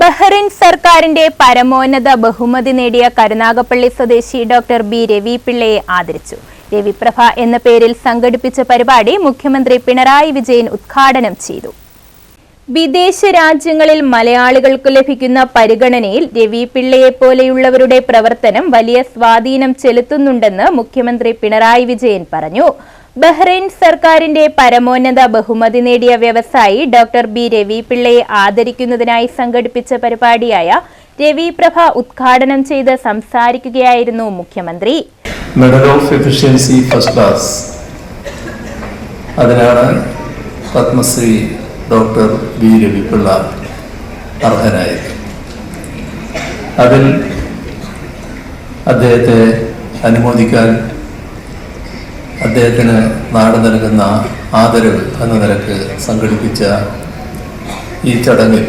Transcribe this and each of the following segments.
Bahrain സർക്കാരിന്റെ പരമോന്നത ബഹുമതി നേടിയ കരുനാഗപ്പള്ളി സ്വദേശി ഡോക്ടർ ബി രവി പിള്ളയെ ആദരിച്ചു. രവിപ്രഭ എന്ന പേരിൽ സംഘടിപ്പിച്ച പരിപാടി മുഖ്യമന്ത്രി പിണറായി വിജയൻ ഉദ്ഘാടനം ചെയ്തു. വിദേശ രാജ്യങ്ങളിൽ മലയാളികൾക്ക് ലഭിക്കുന്ന പരിഗണനയിൽ രവി പിള്ളയെ പോലെയുള്ളവരുടെ പ്രവർത്തനം വലിയ സ്വാധീനം ചെലുത്തുന്നുണ്ടെന്ന് മുഖ്യമന്ത്രി പിണറായി വിജയൻ പറഞ്ഞു. ബഹ്റൈൻ സർക്കാരിന്റെ പരമോന്നത ബഹുമതി നേടിയ വ്യവസായി ഡോക്ടർ ബി. രവി പിള്ളയെ ആദരിക്കുന്നതിനായി സംഘടിപ്പിച്ച പരിപാടിയായ രവി പ്രഭ ഉദ്ഘാടനം ചെയ്ത് സംസാരിക്കുകയായിരുന്നു മുഖ്യമന്ത്രി. എഫിഷ്യൻസി ഫസ്റ്റ് ക്ലാസ് അതിനാണ് പത്മശ്രീ ഡോക്ടർ ബി. രവിപിള്ള അർഹനായത്. അതിൽ അദ്ദേഹത്തെ അനുമോദിക്കാൻ അദ്ദേഹത്തിന് നാട് നൽകുന്ന ആദരവ് എന്ന നിലയ്ക്ക് സംഘടിപ്പിച്ച ഈ ചടങ്ങിൽ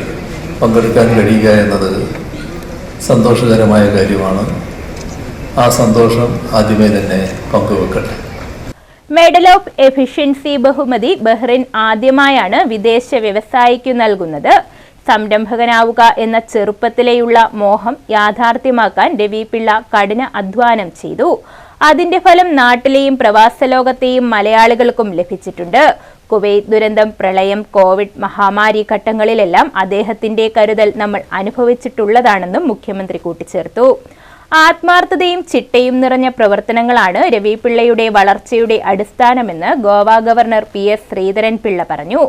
പങ്കെടുക്കാൻ കഴിയുക എന്നത് സന്തോഷകരമായ കാര്യമാണ്. ആ സന്തോഷം ആദ്യമേ തന്നെ പങ്കുവെക്കട്ടെ. മെഡൽ ഓഫ് എഫിഷ്യൻസി ബഹുമതി ബഹ്റിൻ ആദ്യമായാണ് വിദേശ വ്യവസായിക്ക് നൽകുന്നത്. സംരംഭകനാവുക എന്ന ചെറുപ്പത്തിലെയുള്ള മോഹം യാഥാർത്ഥ്യമാക്കാൻ രവി പിള്ള കഠിന അധ്വാനം ചെയ്തു. അതിന്റെ ഫലം നാട്ടിലെയും പ്രവാസ ലോകത്തെയും മലയാളികൾക്കും ലഭിച്ചിട്ടുണ്ട്. കുവൈത്ത് ദുരന്തം പ്രളയം കോവിഡ് മഹാമാരി ഘട്ടങ്ങളിലെല്ലാം അദ്ദേഹത്തിന്റെ കരുതൽ നമ്മൾ അനുഭവിച്ചിട്ടുള്ളതാണെന്നും മുഖ്യമന്ത്രി കൂട്ടിച്ചേർത്തു. ആത്മാർത്ഥതയും ചിട്ടയും നിറഞ്ഞ പ്രവർത്തനങ്ങളാണ് രവി പിള്ളയുടെ വളർച്ചയുടെ അടിസ്ഥാനമെന്ന് Goa governor P S Sreedharan Pillai പറഞ്ഞു.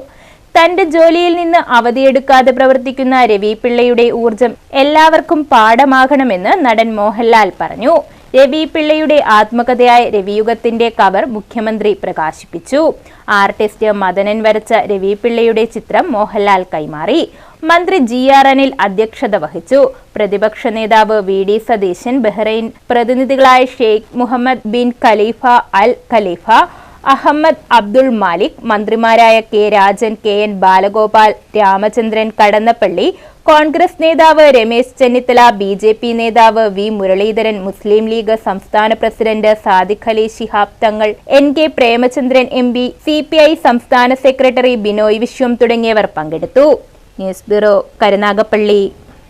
തന്റെ ജോലിയിൽ നിന്ന് അവധിയെടുക്കാതെ പ്രവർത്തിക്കുന്ന രവി പിള്ളയുടെ ഊർജം എല്ലാവർക്കും പാഠമാകണമെന്ന് നടൻ മോഹൻലാൽ പറഞ്ഞു. രവി പിള്ളയുടെ ആത്മകഥയായ രവിയുഗത്തിന്റെ കവർ മുഖ്യമന്ത്രി പ്രകാശിപ്പിച്ചു. ആർട്ടിസ്റ്റ് മദനൻ വരച്ച രവി പിള്ളയുടെ ചിത്രം മോഹൻലാൽ കൈമാറി. മന്ത്രി ജി ആർ അനിൽ അധ്യക്ഷത വഹിച്ചു. പ്രതിപക്ഷ നേതാവ് V D Satheesan Bahrain പ്രതിനിധികളായ Sheikh Mohammed bin Khalifa al Khalifa Ahmed Abdul Malik മന്ത്രിമാരായ K Rajan K N Balagopal Ramachandran Kadannappally Congress നേതാവ് Ramesh Chennithala B J P നേതാവ് വി മുരളീധരൻ മുസ്ലിം ലീഗ് സംസ്ഥാന president Sadiq Ali Shihab Thangal N K Premachandran M P C P I സംസ്ഥാന secretary Binoy Viswam തുടങ്ങിയവർ പങ്കെടുത്തു. News bureau Karunagappally.